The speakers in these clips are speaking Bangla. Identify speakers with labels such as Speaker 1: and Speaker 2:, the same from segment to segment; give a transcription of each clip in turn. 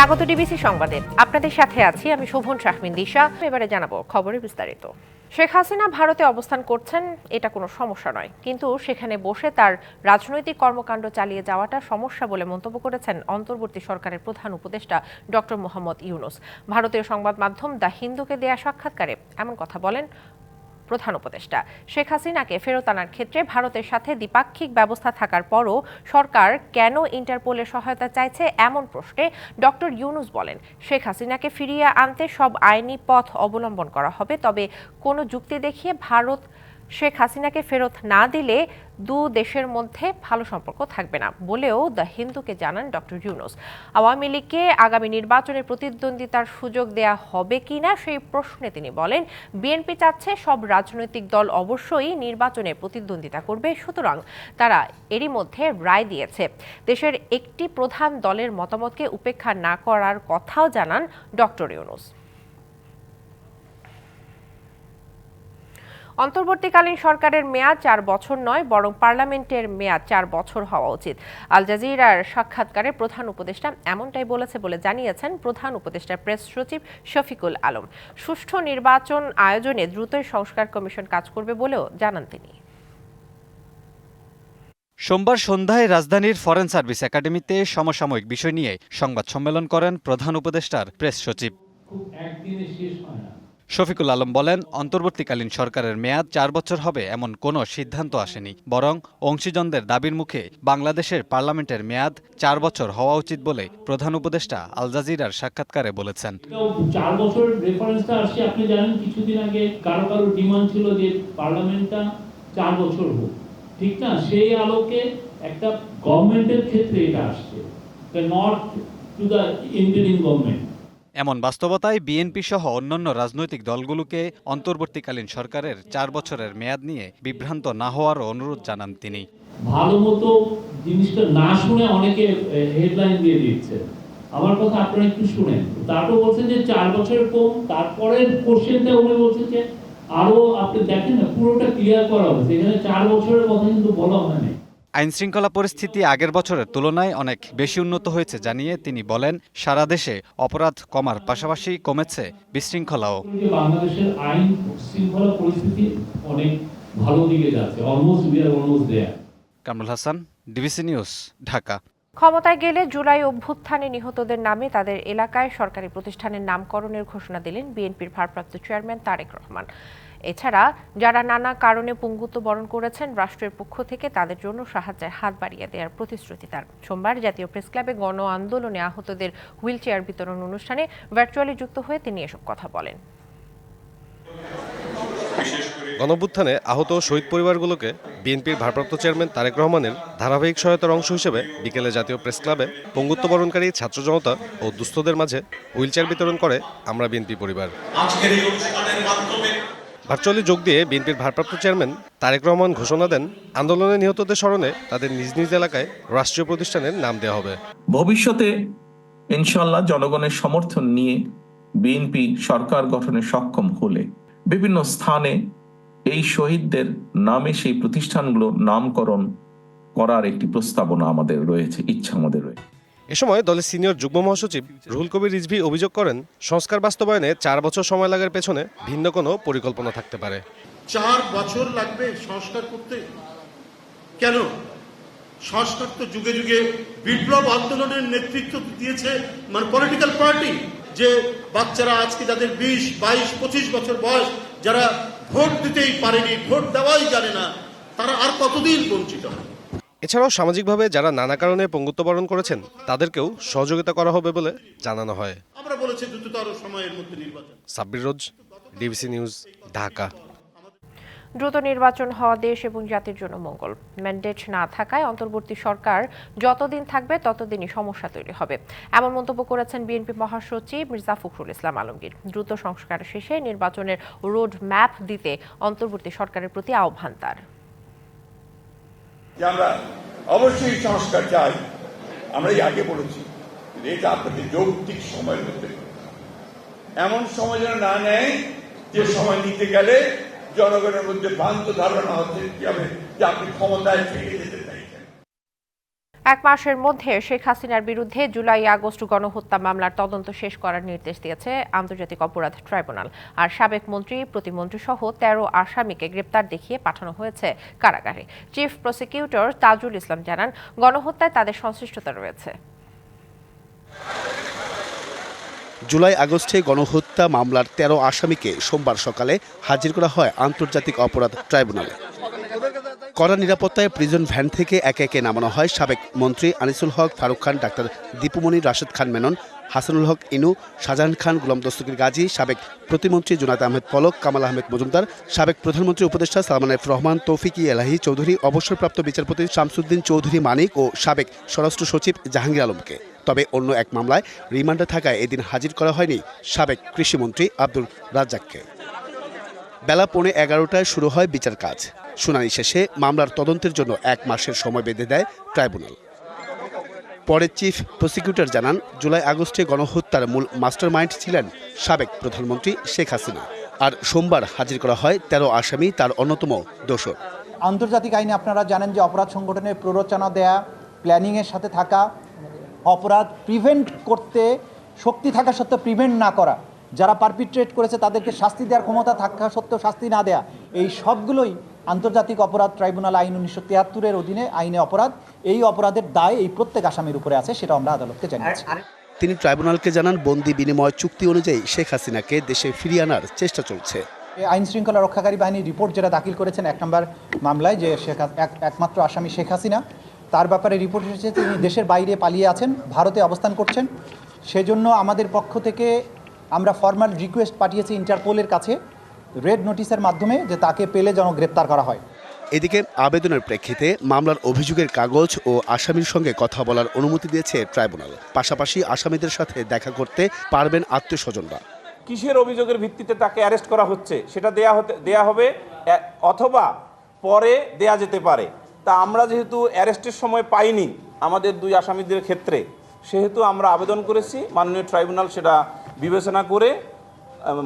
Speaker 1: স্বাগত ডিবিসি সংবাদে আপনাদের সাথে আছি আমি শোভন শাহমিন দিশা এবারে জানাবো খবরে বিস্তারিত শেখ হাসিনা ভারতে অবস্থান করছেন এটা কোনো সমস্যা নয় কিন্তু সেখানে বসে তার রাজনৈতিক কর্মকাণ্ড চালিয়ে যাওয়াটা সমস্যা বলে মন্তব্য করেছেন অন্তর্বর্তী সরকারের প্রধান উপদেষ্টা ডক্টর মোহাম্মদ ইউনুস ভারতীয় সংবাদ মাধ্যম দ্য হিন্দুকে দেয়া সাক্ষাৎকারে এমন কথা বলেন প্রধান উপদেষ্টা শেখ হাসিনাকে ফেরত আনার ক্ষেত্রে ভারতের সাথে দ্বিপাক্ষিক ব্যবস্থা থাকার পরও সরকার কেন ইন্টারপোলের সহায়তা চাইছে এমন প্রশ্নে ডক্টর ইউনুস বলেন শেখ হাসিনাকে ফিরিয়ে আনতে সব আইনি পথ অবলম্বন করা হবে তবে কোনো যুক্তি দেখিয়ে ভারত শেখ হাসিনাকে ফেরত না দিলে দু দেশের মধ্যে ভালো সম্পর্ক থাকবে না বলেও দ্য হিন্দুকে জানান ডক্টর ইউনুস আওয়ামী লীগকে আগামী নির্বাচনে প্রতিদ্বন্দ্বিতার সুযোগ দেয়া হবে কি না সেই প্রশ্নে তিনি বলেন বিএনপি চাচ্ছে সব রাজনৈতিক দল অবশ্যই নির্বাচনে প্রতিদ্বন্দ্বিতা করবে সুতরাং তারা এরই মধ্যে রায় দিয়েছে দেশের একটি প্রধান দলের মতামতকে উপেক্ষা না করার কথাও জানান ডক্টর ইউনুস অন্তর্বর্তীকালীন সরকারের মেয়াদ চার বছর নয় বরং পার্লামেন্টের মেয়াদ চার বছর হওয়া উচিত আল জাজিরার সাক্ষাৎকারে প্রধান উপদেষ্টা এমনটাই বলেছে বলে জানিয়েছেন প্রধান উপদেষ্টার প্রেস সচিব শফিকুল আলম সুষ্ঠু নির্বাচন আয়োজনে দ্রুতই সংস্কার কমিশন কাজ করবে বলেও জানান তিনি
Speaker 2: সোমবার সন্ধ্যায় রাজধানীর ফরেন সার্ভিস একাডেমিতে সমসাময়িক বিষয় নিয়ে সংবাদ সম্মেলন করেন প্রধান উপদেষ্টার প্রেস সচিব একদিনে শেষ হয় শফিকুল আলম বলেন অন্তর্বর্তীকালীন সরকারের মেয়াদ চার বছর হবে এমন কোনো সিদ্ধান্ত আসেনি বরং অংশীজনদের দাবির মুখে বাংলাদেশের পার্লামেন্টের মেয়াদ চার বছর হওয়া উচিত বলে প্রধান উপদেষ্টা আল জাজিরার সাক্ষাৎকারে বলেছেন
Speaker 3: চার বছর রেফারেন্সটা আসছে আপনি জানেন কিছুদিন আগে কারো কারো ডিমান্ড ছিল যে পার্লামেন্টটা চার বছর হোক ঠিক না সেই আলোকে একটা গভর্নমেন্টের ক্ষেত্রে এটা আসছে not to the Indian government
Speaker 2: এমন বাস্তবতায় বিএনপি সহ অন্যান্য রাজনৈতিক দলগুলোকে অন্তর্বর্তীকালীন সরকারের চার বছরের মেয়াদ নিয়ে বিভ্রান্ত না হওয়ার অনুরোধ জানান তিনি
Speaker 3: ভালো মতো জিনিসটা না শুনে অনেকে হেডলাইন দিয়ে দিচ্ছে আমার কথা আপনারা একটু শুনেন তারপর বলছেন যে চার বছরের কম তারপরে কোশ্চেনটা উনি বলছেন যে আরো আপনি দেখেন না পুরোটা ক্লিয়ার করা হয়েছে এখানে চার বছরের কথা কিন্তু বলা হয়নি
Speaker 2: আইন শৃঙ্খলা পরিস্থিতি আগের বছরের তুলনায় অনেক বেশি উন্নত হয়েছে জানিয়ে তিনি বলেন সারা দেশে অপরাধ কমার পাশাপাশি কমেছে বিশৃঙ্খলাও
Speaker 3: বাংলাদেশের আইন শৃঙ্খলা পরিস্থিতি অনেক ভালো দিকে যাচ্ছে almost almost
Speaker 2: Kamrul Hasan DBC news Dhaka
Speaker 1: ক্ষমতায় গেলে জুলাই অভ্যুত্থানে নিহতদের নামে তাদের এলাকায় সরকারি প্রতিষ্ঠানের নামকরণের ঘোষণা দিলেন বিএনপির ভারপ্রাপ্ত চেয়ারম্যান তারেক রহমান এছাড়া যারা নানা কারণে পঙ্গুত্ব বরণ করেছেন রাষ্ট্রের পক্ষ থেকে তাদের জন্য সাহায্যের হাত বাড়িয়ে দেওয়ার প্রতিশ্রুতি তার সোমবার জাতীয় প্রেস ক্লাবে গণ আন্দোলনে আহতদের হুইল চেয়ার বিতরণ অনুষ্ঠানে ভার্চুয়ালি যুক্ত হয়ে তিনি এসব কথা বলেন
Speaker 2: গণভ্যুত্থানে আহত শহীদ পরিবারগুলোকে বিএনপির ভারপ্রাপ্ত চেয়ারম্যান তারেক রহমানের ধারাবাহিক সহায়তার অংশ হিসেবে বিকেলে জাতীয় প্রেস ক্লাবে পঙ্গুত্ব বরণকারী ছাত্র জনতা ও দুস্থদের মাঝে চেয়ার বিতরণ করে আমরা বিএনপি পরিবার আজকের এই অনুষ্ঠানের মাধ্যমে ভার্চুয়ালি যোগ দিয়ে বিএনপির ভারপ্রাপ্ত চেয়ারম্যান তারেক রহমান ঘোষণা দেন আন্দোলনে নিহতদের স্মরণে তাদের নিজ নিজ এলাকায় রাষ্ট্রীয় প্রতিষ্ঠানের নাম দেওয়া হবে
Speaker 4: ভবিষ্যতে ইনশাল্লাহ জনগণের সমর্থন নিয়ে বিএনপি সরকার গঠনে সক্ষম হলে বিভিন্ন স্থানে এই শহীদদের নামে সেই প্রতিষ্ঠানগুলোর নামকরণ করার একটি প্রস্তাবনা আমাদের রয়েছে ইচ্ছা আমাদের রয়েছে
Speaker 2: এ সময় দলের সিনিয়র যুগ্ম মহাসচিব রুহুল কবির রিজভি অভিযোগ করেন সংস্কার বাস্তবায়নে চার বছর সময় লাগার পেছনে ভিন্ন কোনো পরিকল্পনা থাকতে পারে
Speaker 5: চার বছর লাগবে সংস্কার করতে কেন সংস্কার তো যুগে যুগে বিপ্লব আন্দোলনের নেতৃত্ব দিয়েছে মানে পলিটিক্যাল পার্টি যে বাচ্চারা আজকে যাদের বিশ বাইশ পঁচিশ বছর বয়স যারা ভোট দিতেই পারেনি ভোট দেওয়াই জানে না তারা আর কতদিন বঞ্চিত হয়
Speaker 2: এছাড়াও সামাজিকভাবে যারা নানা কারণে পঙ্গুত্ব বরণ করেছেন তাদেরকেও সহযোগিতা করা হবে বলে জানানো হয় আমরা বলেছি দ্রুততর সময়ের মধ্যে নির্বাচন সাব্বির রোজ ডিবিসি নিউজ ঢাকা
Speaker 1: দ্রুত নির্বাচন হওয়া দেশ এবং জাতির জন্য মঙ্গল ম্যান্ডেট না থাকায় অন্তর্বর্তী সরকার যতদিন থাকবে ততদিনই সমস্যা তৈরি হবে এমন মন্তব্য করেছেন বিএনপি মহাসচিব মির্জা ফখরুল ইসলাম আলমগীর দ্রুত সংস্কার শেষে নির্বাচনের রোড ম্যাপ দিতে অন্তর্বর্তী সরকারের প্রতি আহ্বান তার
Speaker 6: যে আমরা অবশ্যই সংস্কার চাই আমরা এই আগে বলেছি এটা আপনাদের যৌক্তিক সময়ের মধ্যে এমন সময় যেন না নেয় যে সময় নিতে গেলে জনগণের মধ্যে ভ্রান্ত ধারণা হচ্ছে কি হবে যে আপনি ক্ষমতায় থেকে যেতে
Speaker 1: এক মাসের মধ্যে শেখ হাসিনার বিরুদ্ধে জুলাই আগস্ট গণহত্যা মামলার তদন্ত শেষ করার নির্দেশ দিয়েছে আন্তর্জাতিক অপরাধ ট্রাইব্যুনাল আর সাবেক মন্ত্রী প্রতিমন্ত্রী সহ তেরো আসামিকে গ্রেপ্তার দেখিয়ে পাঠানো হয়েছে কারাগারে চিফ প্রসিকিউটর তাজুল ইসলাম জানান গণহত্যায় তাদের সংশ্লিষ্টতা রয়েছে
Speaker 2: জুলাই আগস্টে গণহত্যা মামলার তেরো আসামিকে সোমবার সকালে হাজির করা হয় আন্তর্জাতিক অপরাধ ট্রাইব্যুনালে কড়া নিরাপত্তায় প্রিজন ভ্যান থেকে একে একে নামানো হয় সাবেক মন্ত্রী আনিসুল হক ফারুক খান ডাক্তার দীপুমণি রাশেদ খান মেনন হাসানুল হক ইনু শাহজাহান খান গুলাম দস্তকির গাজী সাবেক প্রতিমন্ত্রী জুনায়দ আহমেদ পলক কামাল আহমেদ মজুমদার সাবেক প্রধানমন্ত্রী উপদেষ্টা সালমান এফ রহমান তৌফিকি এলাহি চৌধুরী অবসরপ্রাপ্ত বিচারপতি শামসুদ্দিন চৌধুরী মানিক ও সাবেক স্বরাষ্ট্র সচিব জাহাঙ্গীর আলমকে তবে অন্য এক মামলায় রিমান্ডে থাকায় এদিন হাজির করা হয়নি সাবেক কৃষিমন্ত্রী আব্দুল রাজ্জাককে বেলা পৌনে এগারোটায় শুরু হয় বিচার কাজ শুনানি শেষে মামলার তদন্তের জন্য এক মাসের সময় বেঁধে দেয় ট্রাইব্যুনাল পরে চিফ প্রসিকিউটর জানান জুলাই আগস্টে গণহত্যার মূল মাস্টারমাইন্ড ছিলেন সাবেক প্রধানমন্ত্রী শেখ হাসিনা আর সোমবার হাজির করা হয় তেরো আসামি তার অন্যতম দোষর
Speaker 7: আন্তর্জাতিক আইনে আপনারা জানেন যে অপরাধ সংগঠনের প্ররোচনা দেয়া প্ল্যানিংয়ের সাথে থাকা অপরাধ প্রিভেন্ট করতে শক্তি থাকা সত্ত্বেও প্রিভেন্ট না করা যারা পারপিট্রেট করেছে তাদেরকে শাস্তি দেওয়ার ক্ষমতা থাকা সত্ত্বেও শাস্তি না দেয়া এই সবগুলোই আন্তর্জাতিক অপরাধ ট্রাইব্যুনাল আইন উনিশশো তিয়াত্তরের অধীনে আইনে অপরাধ এই অপরাধের দায় এই প্রত্যেক আসামির উপরে আছে সেটা আমরা আদালতকে জানিয়েছি
Speaker 2: তিনি ট্রাইব্যুনালকে জানান বন্দি বিনিময় চুক্তি অনুযায়ী শেখ হাসিনাকে দেশে ফিরিয়ে আনার চেষ্টা চলছে
Speaker 7: আইন শৃঙ্খলা রক্ষাকারী বাহিনীর রিপোর্ট যেটা দাখিল করেছেন এক নম্বর মামলায় যে শেখ একমাত্র আসামি শেখ হাসিনা তার ব্যাপারে রিপোর্ট এসেছে তিনি দেশের বাইরে পালিয়ে আছেন ভারতে অবস্থান করছেন সেজন্য আমাদের পক্ষ থেকে আমরা ফর্মাল রিকোয়েস্ট পাঠিয়েছি ইন্টারপোলের কাছে রেড নোটিশের মাধ্যমে যে তাকে পেলে যেন গ্রেপ্তার করা হয়
Speaker 2: এদিকে আবেদনের প্রেক্ষিতে মামলার অভিযোগের কাগজ ও আসামির সঙ্গে কথা বলার অনুমতি দিয়েছে ট্রাইব্যুনাল পাশাপাশি আসামিদের সাথে দেখা করতে পারবেন আত্মীয়স্বজনরা
Speaker 8: কিসের অভিযোগের ভিত্তিতে তাকে অ্যারেস্ট করা হচ্ছে সেটা দেয়া হতে দেয়া হবে অথবা পরে দেয়া যেতে পারে তা আমরা যেহেতু অ্যারেস্টের সময় পাইনি আমাদের দুই আসামিদের ক্ষেত্রে সেহেতু আমরা আবেদন করেছি মাননীয় ট্রাইব্যুনাল সেটা বিবেচনা করে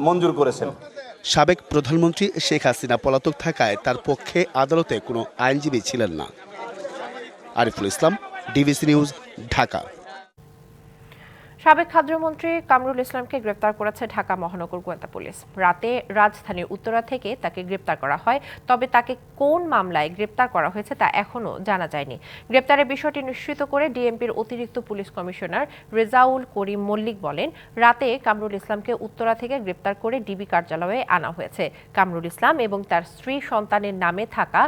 Speaker 8: মঞ্জুর করেছেন
Speaker 2: সাবেক প্রধানমন্ত্রী শেখ হাসিনা পলাতক থাকায় তার পক্ষে আদালতে কোনো আইনজীবী ছিলেন না আরিফুল ইসলাম ডিবিসি নিউজ ঢাকা
Speaker 1: সাবেক খাদ্যমন্ত্রী কামরুল ইসলামকে গ্রেপ্তার করেছে ঢাকা মহানগর গোয়েন্দা পুলিশ রাতে রাজধানীর উত্তরা থেকে তাকে গ্রেপ্তার করা হয় তবে তাকে কোন মামলায় গ্রেপ্তার করা হয়েছে তা এখনও জানা যায়নি গ্রেপ্তারের বিষয়টি নিশ্চিত করে ডিএমপির অতিরিক্ত পুলিশ কমিশনার রেজাউল করিম মল্লিক বলেন রাতে কামরুল ইসলামকে উত্তরা থেকে গ্রেপ্তার করে ডিবি কার্যালয়ে আনা হয়েছে কামরুল ইসলাম এবং তার স্ত্রী সন্তানের নামে থাকা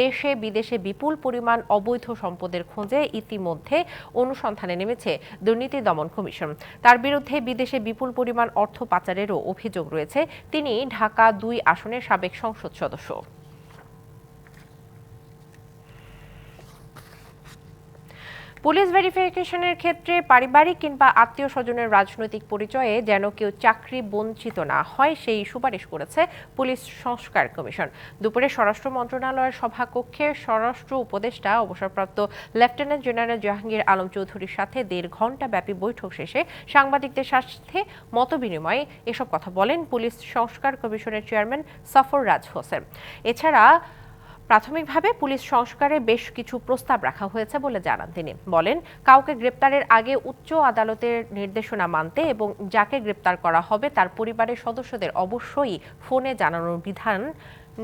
Speaker 1: দেশে বিদেশে বিপুল পরিমাণ অবৈধ সম্পদের খোঁজে ইতিমধ্যে অনুসন্ধানে নেমেছে দুর্নীতি দমন কমিশন তার বিরুদ্ধে বিদেশে বিপুল পরিমাণ অর্থ পাচারেরও অভিযোগ রয়েছে তিনি ঢাকা দুই আসনের সাবেক সংসদ সদস্য পুলিশ ভেরিফিকেশনের ক্ষেত্রে পারিবারিক কিংবা আত্মীয় স্বজনের রাজনৈতিক পরিচয়ে যেন কেউ চাকরি বঞ্চিত না হয় সেই সুপারিশ করেছে পুলিশ সংস্কার কমিশন দুপুরে স্বরাষ্ট্র মন্ত্রণালয়ের সভাকক্ষে স্বরাষ্ট্র উপদেষ্টা অবসরপ্রাপ্ত লেফটেন্যান্ট জেনারেল জাহাঙ্গীর আলম চৌধুরীর সাথে দেড় ঘন্টা ব্যাপী বৈঠক শেষে সাংবাদিকদের সাথে মত বিনিময়ে এসব কথা বলেন পুলিশ সংস্কার কমিশনের চেয়ারম্যান সফর রাজ হোসেন এছাড়া প্রাথমিকভাবে পুলিশ সংস্কারে বেশ কিছু প্রস্তাব রাখা হয়েছে বলে জানান তিনি বলেন কাউকে গ্রেপ্তারের আগে উচ্চ আদালতের নির্দেশনা মানতে এবং যাকে গ্রেপ্তার করা হবে তার পরিবারের সদস্যদের অবশ্যই ফোনে জানানোর বিধান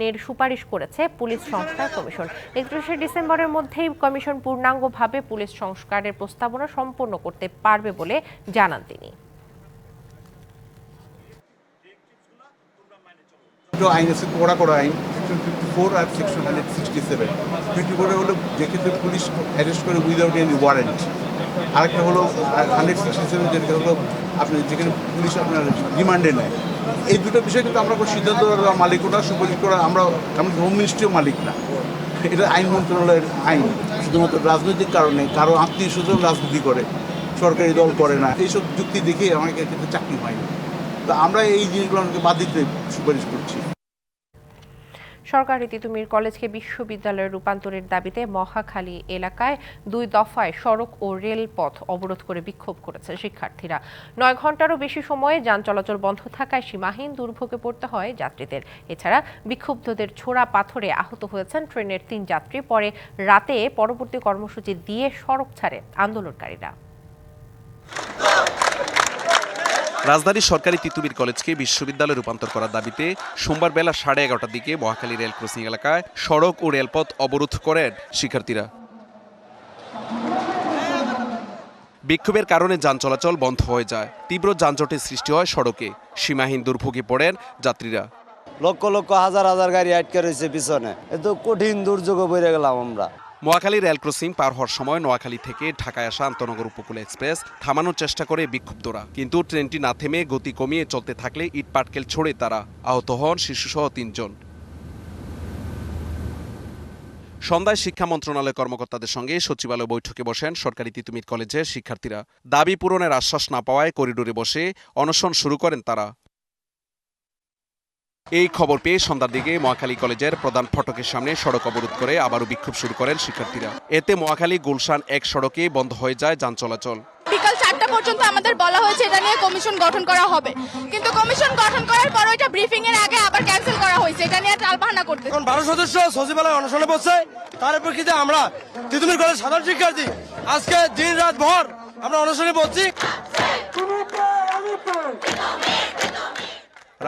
Speaker 1: নের সুপারিশ করেছে পুলিশ সংস্কার কমিশন একত্রিশে ডিসেম্বরের মধ্যেই কমিশন পূর্ণাঙ্গভাবে পুলিশ সংস্কারের প্রস্তাবনা সম্পন্ন করতে পারবে বলে জানান তিনি
Speaker 9: আইন আছে কড়া কড়া আইন সেকশন ফিফটি ফোর আর section hundred sixty seven fifty ফোরে হলো যেক্ষেত্রে পুলিশ অ্যারেস্ট করে উইদাউট এনি ওয়ারেন্ট আরেকটা হলো হান্ড্রেড সিক্সটি সেভেন যেটা হলো আপনি যেখানে পুলিশ আপনার রিমান্ডে নেয় এই দুটো বিষয় কিন্তু আমরা কোনো সিদ্ধান্ত মালিক না সুপারিশ করা আমরা এমন হোম মিনিস্ট্রিও মালিক না এটা আইন মন্ত্রণালয়ের আইন শুধুমাত্র রাজনৈতিক কারণে কারো আত্মীয় স্বজন রাজনীতি করে সরকারি দল করে না এইসব যুক্তি দেখে আমাকে কিন্তু চাকরি হয়নি তো আমরা এই জিনিসগুলো আমাকে বাদ দিতে সুপারিশ করছি
Speaker 1: সরকারি তিতুমির কলেজকে বিশ্ববিদ্যালয়ে রূপান্তরের দাবিতে মহাখালী এলাকায় দুই দফায় সড়ক ও রেলপথ অবরোধ করে বিক্ষোভ করেছে শিক্ষার্থীরা নয় ঘন্টারও বেশি সময়ে যান চলাচল বন্ধ থাকায় সীমাহীন দুর্ভোগে পড়তে হয় যাত্রীদের এছাড়া বিক্ষুব্ধদের ছোড়া পাথরে আহত হয়েছেন ট্রেনের তিন যাত্রী পরে রাতে পরবর্তী কর্মসূচি দিয়ে সড়ক ছাড়ে আন্দোলনকারীরা
Speaker 2: রাজধানীর সরকারি তিতুমির কলেজকে বিশ্ববিদ্যালয়ে রূপান্তর করার দাবিতে সোমবার বেলা সাড়ে এগারোটার দিকে মহাখালী রেল ক্রসিং এলাকায় সড়ক ও রেলপথ অবরোধ করেন শিক্ষার্থীরা বিক্ষোভের কারণে যান চলাচল বন্ধ হয়ে যায় তীব্র যানজটের সৃষ্টি হয় সড়কে সীমাহীন দুর্ভোগে পড়েন যাত্রীরা
Speaker 10: লক্ষ লক্ষ হাজার হাজার গাড়ি আটকে রয়েছে পিছনে এত কঠিন দুর্যোগে বেড়ে গেলাম আমরা
Speaker 2: মোয়াখালী রেল ক্রসিং পার হওয়ার সময় নোয়াখালী থেকে ঢাকায় আসা আন্তনগর উপকূল এক্সপ্রেস থামানোর চেষ্টা করে বিক্ষুব্ধরা কিন্তু ট্রেনটি না থেমে গতি কমিয়ে চলতে থাকলে ইট পাটকেল ছড়ে তারা আহত হন শিশুসহ তিনজন সন্ধ্যায় শিক্ষা মন্ত্রণালয় কর্মকর্তাদের সঙ্গে সচিবালয় বৈঠকে বসেন সরকারি তিতুমির কলেজের শিক্ষার্থীরা দাবি পূরণের আশ্বাস না পাওয়ায় করিডোরে বসে অনশন শুরু করেন তারা এই খবর পেয়ে সন্ধ্যার দিকে মহাখালী কলেজের প্রধান ফটকের সামনে সড়ক অবরোধ করে আবারও বিক্ষোভ শুরু করেন শিক্ষার্থীরা এতে মহাখালী গুলশান এক সড়কে বন্ধ হয়ে যায় যান চলাচল
Speaker 11: বিকাল চারটা পর্যন্ত আমাদের বলা হয়েছে এটা নিয়ে কমিশন গঠন করা হবে কিন্তু কমিশন গঠন করার পর এটা ব্রিফিং এর আগে আবার ক্যান্সেল করা হয়েছে এটা নিয়ে টালবাহানা করতে
Speaker 12: এখন বারো সদস্য সচিবালয় অনশনে বসছে তার প্রেক্ষিতে আমরা তিতুমির কলেজ সাধারণ শিক্ষার্থী আজকে দিন রাত ভর আমরা অনশনে বসছি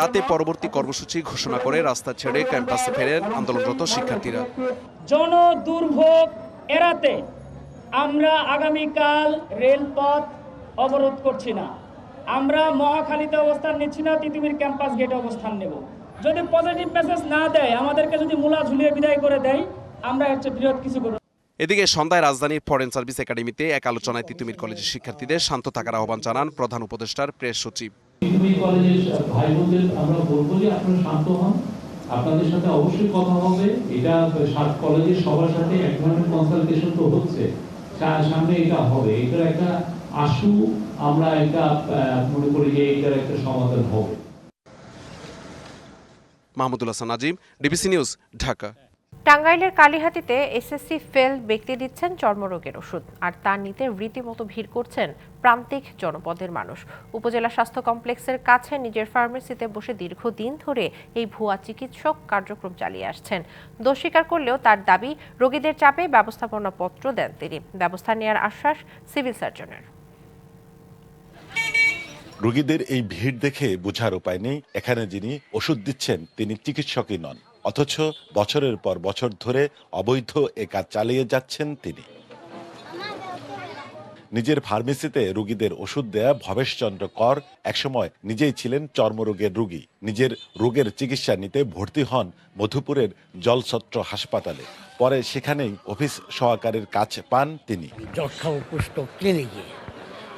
Speaker 2: রাতে পরবর্তী কর্মসূচি ঘোষণা করে রাস্তা ছেড়ে ক্যাম্পাসে ফেরেন আন্দোলনরত শিক্ষার্থীরা
Speaker 13: জন দুর্ভোগ এড়াতে আমরা আগামীকাল রেলপথ অবরোধ করছি না আমরা মহাখালীতে অবস্থান নিচ্ছি না তিতুমির ক্যাম্পাস গেটে অবস্থান নেব যদি পজিটিভ মেসেজ না দেয় আমাদেরকে যদি মূলা ঝুলিয়ে বিদায় করে দেয় আমরা হচ্ছে বৃহৎ কিছু করব
Speaker 2: এদিকে সন্ধ্যায় রাজধানীর ফরেন সার্ভিস একাডেমিতে এক আলোচনায় তিতুমির কলেজের শিক্ষার্থীদের শান্ত থাকার আহ্বান জানান প্রধান উপদেষ্টার প্রেস সচিব
Speaker 14: আপনাদের সাথে অবশ্যই কথা হবে এটা কলেজের সবার সাথে এক ধরনের কনসালটেশন তো হচ্ছে সামনে এটা হবে একটা আশু আমরা এটা মনে করি যে এটার একটা সমাধান হবে
Speaker 2: মাহমুদুল হাসান আজিম ডিবিসি নিউজ ঢাকা
Speaker 1: টাঙ্গাইলের কালীহাতিতে এসএসসি ফেল ব্যক্তি দিচ্ছেন চর্মরোগের ওষুধ আর তার নিতে রীতিমতো ভিড় করছেন প্রান্তিক জনপদের মানুষ উপজেলা স্বাস্থ্য কমপ্লেক্সের কাছে নিজের ফার্মেসিতে বসে দীর্ঘদিন ধরে এই ভুয়া চিকিৎসক কার্যক্রম চালিয়ে আসছেন দোষ স্বীকার করলেও তার দাবি রোগীদের চাপে ব্যবস্থাপনা পত্র দেন তিনি ব্যবস্থা নেওয়ার আশ্বাস সিভিল সার্জনের
Speaker 15: রোগীদের এই ভিড় দেখে বোঝার উপায় নেই এখানে যিনি ওষুধ দিচ্ছেন তিনি চিকিৎসকই নন অথচ বছরের পর বছর ধরে অবৈধ এ কাজ চালিয়ে যাচ্ছেন তিনি নিজের ফার্মেসিতে রুগীদের ওষুধ দেয়া ভবেশচন্দ্র কর একসময় নিজেই ছিলেন চর্মরোগের রোগী নিজের রোগের চিকিৎসা নিতে ভর্তি হন মধুপুরের জলছত্র হাসপাতালে পরে সেখানেই অফিস সহকারীর কাজ পান তিনি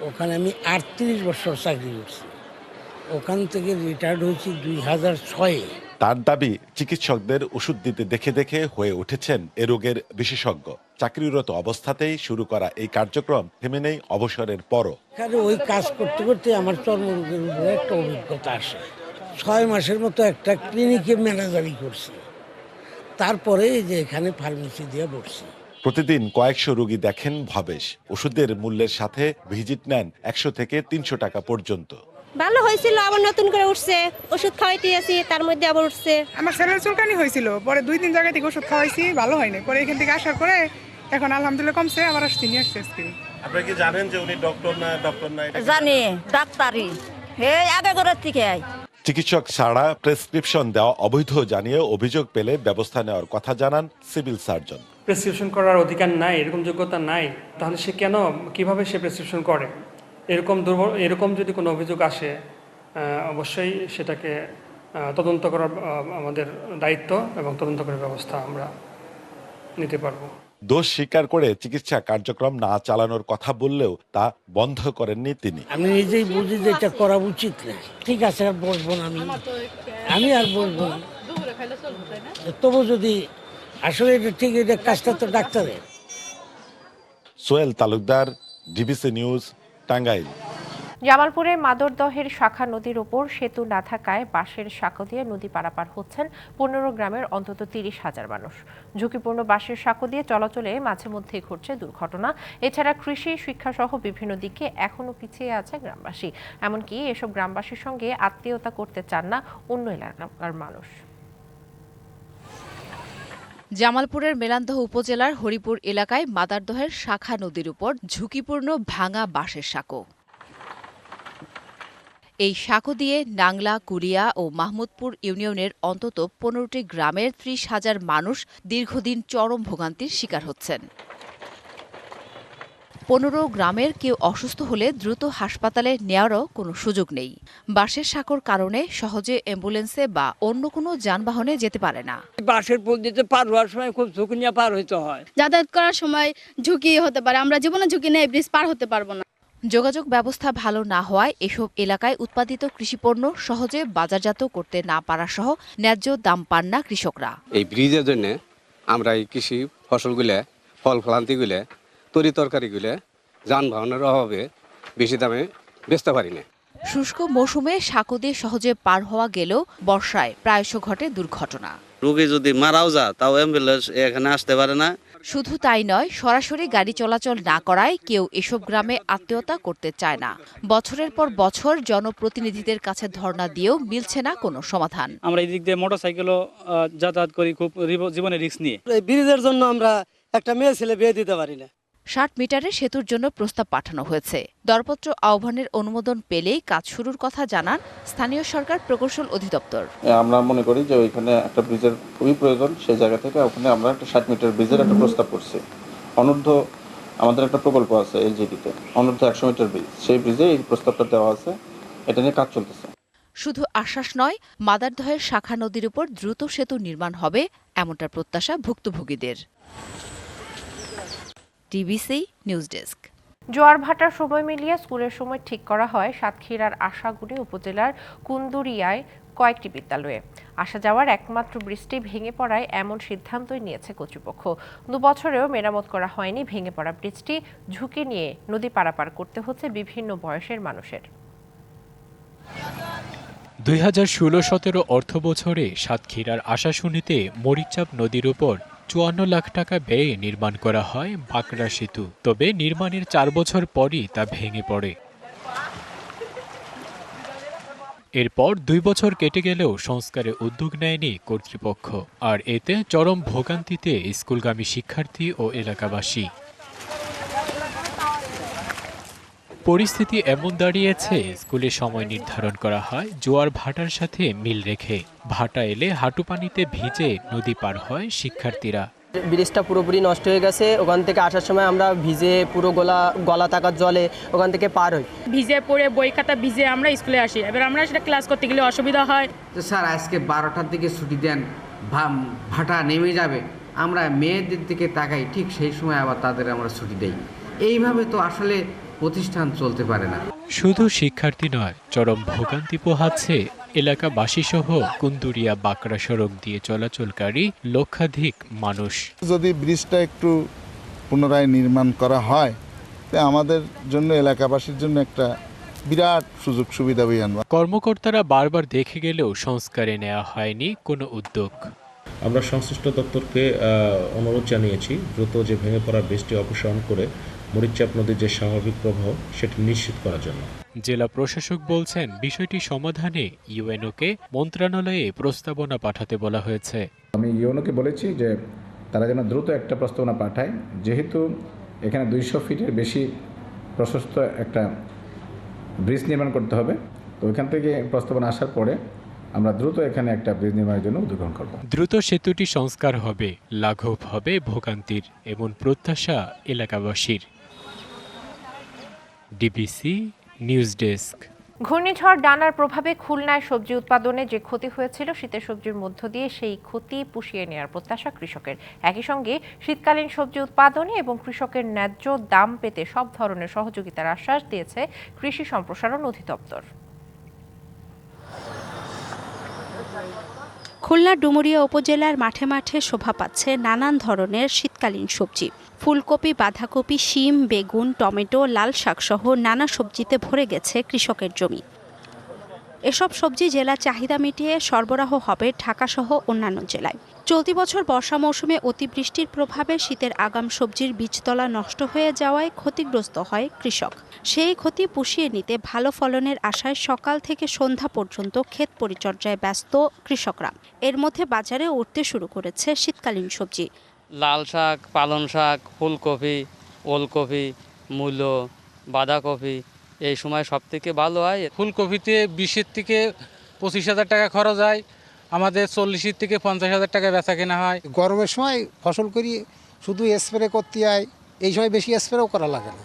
Speaker 16: ওখানে আমি আটত্রিশ বছর চাকরি করছি ওখান থেকে রিটায়ার্ড হয়েছি দুই হাজার ছয়ে
Speaker 15: তার দাবি চিকিৎসকদের ওষুধ দিতে দেখে দেখে হয়ে উঠেছেন এ রোগের বিশেষজ্ঞ চাকরিরত অবস্থাতেই শুরু করা এই কার্যক্রম থেমে নেই অবসরের পরও
Speaker 16: ওই কাজ করতে করতে আমার চর্মরোগের উপরে একটা অভিজ্ঞতা আসে ছয় মাসের মতো একটা ক্লিনিকে ম্যানেজারি করছি তারপরে যে এখানে ফার্মেসি দিয়ে বসছি
Speaker 15: প্রতিদিন কয়েকশো রুগী দেখেন ভবেশ ওষুধের মূল্যের সাথে ভিজিট নেন একশো থেকে তিনশো টাকা পর্যন্ত
Speaker 17: ভালো হয়েছিল আবার নতুন করে উঠছে ওষুধ খাওয়াইতে আছি তার মধ্যে আবার উঠছে
Speaker 18: আমার ছেলের চুলকানি হয়েছিল পরে দুই তিন জায়গা থেকে ওষুধ খাওয়াইছি ভালো হয়নি পরে এখান থেকে আসার পরে এখন আলহামদুলিল্লাহ কমছে আবার আসছি নিয়ে আসছে আজকে
Speaker 19: আপনি কি জানেন যে উনি ডক্টর না ডক্টর না
Speaker 20: জানি ডাক্তারই হে আগে করে থেকে
Speaker 15: চিকিৎসক ছাড়া প্রেসক্রিপশন দেওয়া অবৈধ জানিয়ে অভিযোগ পেলে ব্যবস্থা নেওয়ার কথা জানান সিভিল সার্জন
Speaker 21: প্রেসক্রিপশন করার অধিকার নাই এরকম যোগ্যতা নাই তাহলে সে কেন কিভাবে সে প্রেসক্রিপশন করে এরকম দুর্বল এরকম যদি কোনো অভিযোগ আসে অবশ্যই সেটাকে তদন্ত করার আমাদের দায়িত্ব এবং তদন্ত করার ব্যবস্থা আমরা নিতে পারবো
Speaker 15: দোষ স্বীকার করে চিকিৎসা কার্যক্রম না চালানোর কথা বললেও তা বন্ধ করেননি তিনি
Speaker 16: আমি নিজেই বুঝি যে এটা করা উচিত না ঠিক আছে আর বসবো না আমি আমি আর বসবো না তবু যদি আসলে এটা ঠিক এটা কাজটা তো ডাক্তারের
Speaker 2: সোহেল তালুকদার ডিবিসি নিউজ টাঙ্গাইল
Speaker 1: জামালপুরে মাদরদহের শাখা নদীর ওপর সেতু না থাকায় বাঁশের সাঁকো দিয়ে নদী পারাপার হচ্ছেন পনেরো গ্রামের অন্তত তিরিশ হাজার মানুষ ঝুঁকিপূর্ণ বাঁশের সাঁকো দিয়ে চলাচলে মাঝে মধ্যেই ঘটছে দুর্ঘটনা এছাড়া কৃষি শিক্ষাসহ বিভিন্ন দিকে এখনও পিছিয়ে আছে গ্রামবাসী এমনকি এসব গ্রামবাসীর সঙ্গে আত্মীয়তা করতে চান না অন্য এলাকার মানুষ জামালপুরের মেলান্দহ উপজেলার হরিপুর এলাকায় মাদারদহের শাখা নদীর উপর ঝুঁকিপূর্ণ ভাঙা বাঁশের সাঁকো এই সাঁকো দিয়ে নাংলা কুরিয়া ও মাহমুদপুর ইউনিয়নের অন্তত পনেরোটি গ্রামের ত্রিশ হাজার মানুষ দীর্ঘদিন চরম ভোগান্তির শিকার হচ্ছেন পনেরো গ্রামের কেউ অসুস্থ হলে দ্রুত হাসপাতালে নেওয়ারও কোনো সুযোগ নেই বাসের সাঁকোর কারণে সহজে অ্যাম্বুলেন্সে বা অন্য কোনো যানবাহনে যেতে পারে না
Speaker 22: বাসের দিতে পার হওয়ার সময় খুব ঝুঁকি নিয়ে পার হইতে হয়
Speaker 23: যাতায়াত করার সময় ঝুঁকি হতে পারে আমরা জীবনে ঝুঁকি নিয়ে ব্রিজ পার হতে পারবো না
Speaker 1: যোগাযোগ ব্যবস্থা ভালো না হওয়ায় এসব এলাকায় উৎপাদিত কৃষিপণ্য সহজে বাজারজাত করতে না পারা সহ ন্যায্য দাম পান না কৃষকরা
Speaker 24: এই ব্রিজের জন্য আমরা এই কৃষি ফসলগুলো ফল ফলান্তিগুলো তরি তরকারিগুলো যানবাহনের অভাবে বেশি দামে বেচতে পারি না
Speaker 1: শুষ্ক মৌসুমে সাঁকো দিয়ে সহজে পার হওয়া গেলেও বর্ষায় প্রায়শ ঘটে দুর্ঘটনা
Speaker 25: রোগী যদি মারাও যা তাও অ্যাম্বুলেন্স এখানে আসতে পারে না
Speaker 1: শুধু তাই নয় সরাসরি গাড়ি চলাচল না করায় কেউ এসব গ্রামে আত্মীয়তা করতে চায় না বছরের পর বছর জনপ্রতিনিধিদের কাছে ধর্ণা দিয়েও মিলছে না কোনো সমাধান
Speaker 26: আমরা এই দিক দিয়ে মোটরসাইকেলও যাতায়াত করি খুব জীবনে রিস্ক নিয়ে
Speaker 27: ব্রিজের জন্য আমরা একটা মেয়ে ছেলে বিয়ে দিতে পারি না
Speaker 1: ষাট মিটারের সেতুর জন্য প্রস্তাব পাঠানো হয়েছে দরপত্র আহ্বানের অনুমোদন পেলেই কাজ শুরুর কথা জানান স্থানীয় সরকার প্রকৌশল অধিদপ্তর
Speaker 28: আমরা মনে করি যে ওইখানে একটা ব্রিজের খুবই প্রয়োজন সেই জায়গা থেকে ওখানে আমরা একটা ষাট মিটার ব্রিজের একটা প্রস্তাব করছি অনূর্ধ্ব আমাদের একটা প্রকল্প আছে এলজিপিতে অনূর্ধ্ব একশো মিটার ব্রিজ সেই ব্রিজে এই প্রস্তাবটা দেওয়া আছে এটা নিয়ে কাজ চলতেছে
Speaker 1: শুধু আশ্বাস নয় মাদারধয়ের শাখা নদীর উপর দ্রুত সেতু নির্মাণ হবে এমনটা প্রত্যাশা ভুক্তভোগীদের ডিবিসি নিউজ ডেস্ক জোয়ার ভাটার সময় মিলিয়ে স্কুলের সময় ঠিক করা হয় সাতক্ষীরার আশাগুড়ি উপজেলার কুন্দুরিয়ায় কয়েকটি বিদ্যালয়ে আসা যাওয়ার একমাত্র বৃষ্টি ভেঙে পড়ায় এমন সিদ্ধান্তই নিয়েছে কর্তৃপক্ষ দুবছরেও মেরামত করা হয়নি ভেঙে পড়া বৃষ্টি ঝুঁকি নিয়ে নদী পারাপার করতে হচ্ছে বিভিন্ন বয়সের মানুষের
Speaker 29: দুই হাজার ষোলো সতেরো অর্থ বছরে সাতক্ষীরার আশাশুনিতে মরিচাপ নদীর উপর চুয়ান্ন লাখ টাকা ব্যয়ে নির্মাণ করা হয় বাঁকড়া সেতু তবে নির্মাণের চার বছর পরই তা ভেঙে পড়ে এরপর দুই বছর কেটে গেলেও সংস্কারে উদ্যোগ নেয়নি কর্তৃপক্ষ আর এতে চরম ভোগান্তিতে স্কুলগামী শিক্ষার্থী ও এলাকাবাসী পরিস্থিতি এমন দাঁড়িয়েছে স্কুলে সময় নির্ধারণ করা হয় জোয়ার ভাটার সাথে মিল রেখে ভাটা এলে হাঁটু পানিতে ভিজে নদী পার হয় শিক্ষার্থীরা ব্রিজটা পুরোপুরি নষ্ট হয়ে গেছে ওখান থেকে আসার সময় আমরা ভিজে পুরো গলা গলা থাকার জলে ওখান থেকে পার হই ভিজে পড়ে বই খাতা ভিজে আমরা স্কুলে আসি এবার আমরা সেটা ক্লাস করতে গেলে অসুবিধা হয় তো স্যার আজকে বারোটার দিকে ছুটি দেন ভাটা নেমে যাবে আমরা মেয়েদের দিকে তাকাই ঠিক সেই সময় আবার তাদের আমরা ছুটি দেই এইভাবে তো আসলে প্রতিষ্ঠান চলতে পারে না শুধু শিক্ষার্থী নয় চরম ভোগান্তি পোহাচ্ছে এলাকাবাসী সহ কুন্দুরিয়া বাঁকড়া সড়ক দিয়ে চলাচলকারী লক্ষাধিক মানুষ যদি ব্রিজটা একটু পুনরায় নির্মাণ করা হয় তা আমাদের জন্য এলাকাবাসীর জন্য একটা বিরাট সুযোগ সুবিধা বই আনবা কর্মকর্তারা বারবার দেখে গেলেও সংস্কারে নেওয়া হয়নি কোনো উদ্যোগ আমরা সংশ্লিষ্ট দপ্তরকে অনুরোধ জানিয়েছি দ্রুত যে ভেঙে পড়া বৃষ্টি অপসারণ করে মরিচাপ নদীর যে স্বাভাবিক প্রবাহ সেটি নিশ্চিত করার জন্য জেলা প্রশাসক বলছেন বিষয়টি সমাধানে ইউএনওকে মন্ত্রণালয়ে প্রস্তাবনা পাঠাতে বলা হয়েছে আমি ইউএনওকে বলেছি যে তারা যেন দ্রুত একটা প্রস্তাবনা পাঠায় যেহেতু এখানে দুইশো ফিটের বেশি প্রশস্ত একটা ব্রিজ নির্মাণ করতে হবে তো ওইখান থেকে প্রস্তাবনা আসার পরে আমরা দ্রুত এখানে একটা ব্রিজ নির্মাণের জন্য উদ্বোধন করব দ্রুত সেতুটি সংস্কার হবে লাঘব হবে ভোগান্তির এমন প্রত্যাশা এলাকাবাসীর ডিবিসি নিউজ ডেস্ক ঘূর্ণিঝড় ডানার প্রভাবে খুলনায় সবজি উৎপাদনে যে ক্ষতি হয়েছিল শীতের সবজির মধ্য দিয়ে সেই ক্ষতি পুষিয়ে নেওয়ার প্রত্যাশা কৃষকের একই সঙ্গে শীতকালীন সবজি উৎপাদনে এবং কৃষকের ন্যায্য দাম পেতে সব ধরনের সহযোগিতার আশ্বাস দিয়েছে কৃষি সম্প্রসারণ অধিদপ্তর খুলনা ডুমুরিয়া উপজেলার মাঠে মাঠে শোভা পাচ্ছে নানান ধরনের শীতকালীন সবজি ফুলকপি বাঁধাকপি শিম বেগুন টমেটো লাল শাকসহ নানা সবজিতে ভরে গেছে কৃষকের জমি এসব সবজি জেলা চাহিদা মিটিয়ে সরবরাহ হবে ঢাকাসহ অন্যান্য জেলায় চলতি বছর বর্ষা মৌসুমে অতিবৃষ্টির প্রভাবে শীতের আগাম সবজির বীজতলা নষ্ট হয়ে যাওয়ায় ক্ষতিগ্রস্ত হয় কৃষক সেই ক্ষতি পুষিয়ে নিতে ভালো ফলনের আশায় সকাল থেকে সন্ধ্যা পর্যন্ত ক্ষেত পরিচর্যায় ব্যস্ত কৃষকরা এর মধ্যে বাজারে উঠতে শুরু করেছে শীতকালীন সবজি লাল শাক পালং শাক ফুলকপি ওলকপি মূলো বাঁধাকপি এই সময় সব থেকে ভালো হয় ফুলকপিতে বিশের থেকে পঁচিশ হাজার টাকা খরচ হয় আমাদের চল্লিশের থেকে পঞ্চাশ হাজার টাকা বেচা কেনা হয় গরমের সময় ফসল করি শুধু স্প্রে করতে হয় এই সময় বেশি স্প্রেও করা লাগে না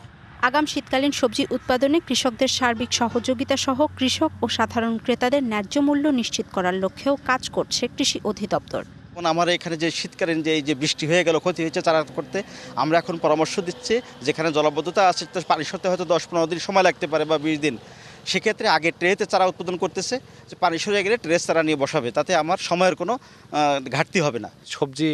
Speaker 29: আগাম শীতকালীন সবজি উৎপাদনে কৃষকদের সার্বিক সহযোগিতা সহ কৃষক ও সাধারণ ক্রেতাদের ন্যায্য মূল্য নিশ্চিত করার লক্ষ্যেও কাজ করছে কৃষি অধিদপ্তর এখন আমার এখানে যে শীতকালীন যে এই যে বৃষ্টি হয়ে গেল ক্ষতি হয়েছে চারা করতে আমরা এখন পরামর্শ দিচ্ছি যেখানে জলবদ্ধতা আছে পানি সরতে হয়তো দশ পনেরো দিন সময় লাগতে পারে বা বিশ দিন সেক্ষেত্রে আগে ট্রেতে চারা উৎপাদন করতেছে যে পানি সরে গেলে ট্রেস চারা নিয়ে বসাবে তাতে আমার সময়ের কোনো ঘাটতি হবে না সবজি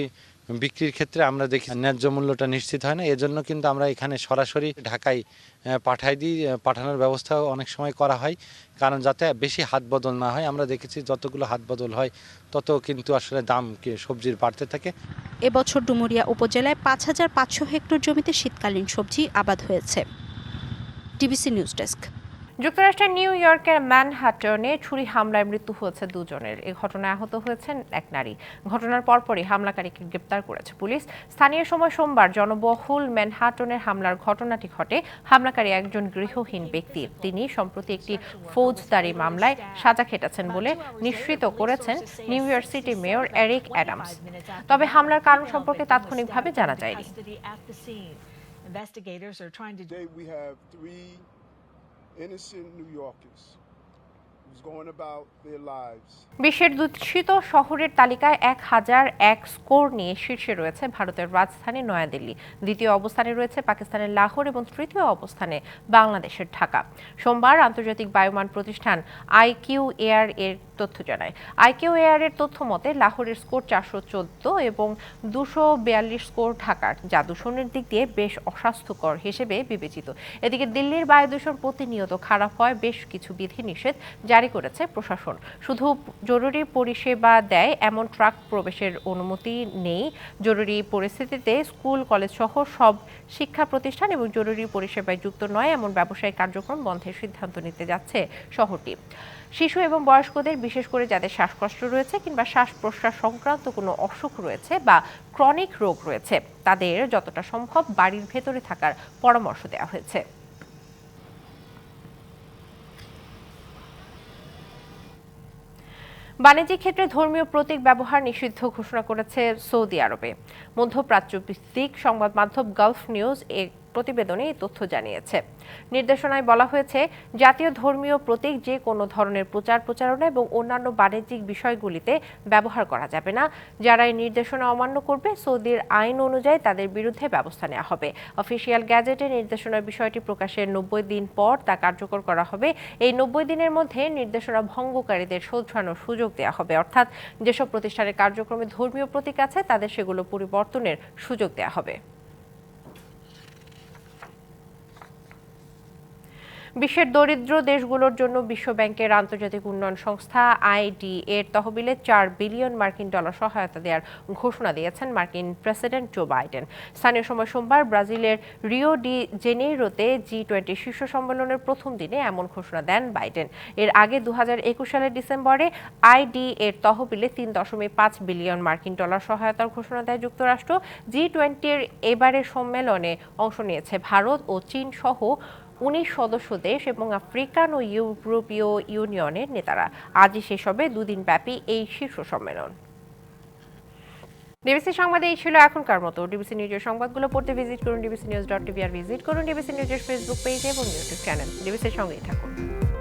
Speaker 29: বিক্রির ক্ষেত্রে আমরা দেখি ন্যায্য মূল্যটা নিশ্চিত হয় না এজন্য কিন্তু আমরা এখানে সরাসরি ঢাকায় পাঠাই দিই পাঠানোর ব্যবস্থাও অনেক সময় করা হয় কারণ যাতে বেশি হাত বদল না হয় আমরা দেখেছি যতগুলো হাত বদল হয় তত কিন্তু আসলে দাম সবজির বাড়তে থাকে এবছর ডুমুরিয়া উপজেলায় পাঁচ হাজার পাঁচশো হেক্টর জমিতে শীতকালীন সবজি আবাদ হয়েছে টিভিসি নিউজ ডেস্ক যুক্তরাষ্ট্রের নিউ ইয়র্কের ম্যানহাটনে ছুরি হামলায় মৃত্যু হয়েছে দুজনের এ ঘটনায় আহত হয়েছেন এক নারী ঘটনার পরপরই হামলাকারীকে গ্রেপ্তার করেছে পুলিশ স্থানীয় সময় সোমবার জনবহুল ম্যানহাটনের হামলার ঘটনাটি ঘটে হামলাকারী একজন গৃহহীন ব্যক্তি তিনি সম্প্রতি একটি ফৌজদারি মামলায় সাজা খেটেছেন বলে নিশ্চিত করেছেন New York city mayor Eric Adams তবে হামলার কারণ সম্পর্কে তাৎক্ষণিকভাবে জানা যায়নি Investigators are trying to. we have three innocent New Yorkers বিশ্বের দূষিত শহরের তালিকায় এক হাজার এক স্কোর নিয়ে শীর্ষে রয়েছে ভারতের রাজধানী নয়াদিল্লি দ্বিতীয় অবস্থানে রয়েছে পাকিস্তানের লাহোর এবং তৃতীয় অবস্থানে বাংলাদেশের ঢাকা সোমবার আন্তর্জাতিক বায়ুমান প্রতিষ্ঠান আইকিউ এয়ার এর তথ্য জানায় আইকিউ এয়ার এর তথ্য মতে লাহোরের স্কোর চারশো চোদ্দ এবং দুশো বিয়াল্লিশ স্কোর ঢাকার যা দূষণের দিক দিয়ে বেশ অস্বাস্থ্যকর হিসেবে বিবেচিত এদিকে দিল্লির বায়ু দূষণ প্রতিনিয়ত খারাপ হয় বেশ কিছু বিধিনিষেধ জারি জারি করেছে প্রশাসন শুধু জরুরি পরিষেবা দেয় এমন ট্রাক প্রবেশের অনুমতি নেই জরুরি পরিস্থিতিতে স্কুল কলেজ সহ সব শিক্ষা প্রতিষ্ঠান এবং জরুরি পরিষেবায় যুক্ত নয় এমন ব্যবসায়িক কার্যক্রম বন্ধের সিদ্ধান্ত নিতে যাচ্ছে শহরটি শিশু এবং বয়স্কদের বিশেষ করে যাদের শ্বাসকষ্ট রয়েছে কিংবা শ্বাস প্রশ্বাস সংক্রান্ত কোনো অসুখ রয়েছে বা ক্রনিক রোগ রয়েছে তাদের যতটা সম্ভব বাড়ির ভেতরে থাকার পরামর্শ দেওয়া হয়েছে বাণিজ্যিক ক্ষেত্রে ধর্মীয় প্রতীক ব্যবহার নিষিদ্ধ ঘোষণা করেছে সৌদি আরবে মধ্যপ্রাচ্য ভিত্তিক সংবাদ মাধ্যম গালফ নিউজ প্রতিবেদনে এই তথ্য জানিয়েছে নির্দেশনায় বলা হয়েছে জাতীয় ধর্মীয় প্রতীক যে কোনো ধরনের প্রচার প্রচারণা এবং অন্যান্য বাণিজ্যিক বিষয়গুলিতে ব্যবহার করা যাবে না যারা এই নির্দেশনা অমান্য করবে সৌদির আইন অনুযায়ী তাদের বিরুদ্ধে ব্যবস্থা নেওয়া হবে অফিসিয়াল গ্যাজেটে নির্দেশনার বিষয়টি প্রকাশের নব্বই দিন পর তা কার্যকর করা হবে এই নব্বই দিনের মধ্যে নির্দেশনা ভঙ্গকারীদের শোধরানোর সুযোগ দেওয়া হবে অর্থাৎ যেসব প্রতিষ্ঠানের কার্যক্রমে ধর্মীয় প্রতীক আছে তাদের সেগুলো পরিবর্তনের সুযোগ দেওয়া হবে বিশ্বের দরিদ্র দেশগুলোর জন্য বিশ্বব্যাংকের আন্তর্জাতিক উন্নয়ন সংস্থা আইডি এর তহবিলে চার বিলিয়ন মার্কিন ডলার সহায়তা দেওয়ার ঘোষণা দিয়েছেন মার্কিন প্রেসিডেন্ট জো বাইডেন স্থানীয় সময় সোমবার ব্রাজিলের রিও ডি জেনেইরোতে জি টোয়েন্টি শীর্ষ সম্মেলনের প্রথম দিনে এমন ঘোষণা দেন বাইডেন এর আগে দু সালের ডিসেম্বরে আইডি এর তহবিলে তিন দশমিক পাঁচ বিলিয়ন মার্কিন ডলার সহায়তার ঘোষণা দেয় যুক্তরাষ্ট্র জি টোয়েন্টির এবারের সম্মেলনে অংশ নিয়েছে ভারত ও চীন সহ উনিশ সদস্য দেশ এবং আফ্রিকান ও ইউরোপীয় ইউনিয়নের নেতারা আজই শেষ হবে দুদিন ব্যাপী এই শীর্ষ সম্মেলন ডিবিসি সংবাদে এই ছিল এখনকার মতো ডিবিসি নিউজের সংবাদগুলো পড়তে ভিজিট করুন ডিবিসি নিউজ ডট টিভি আর ভিজিট করুন ডিবিসি নিউজের ফেসবুক পেজ এবং ইউটিউব চ্যানেল ডিবিসির সঙ্গেই থাকুন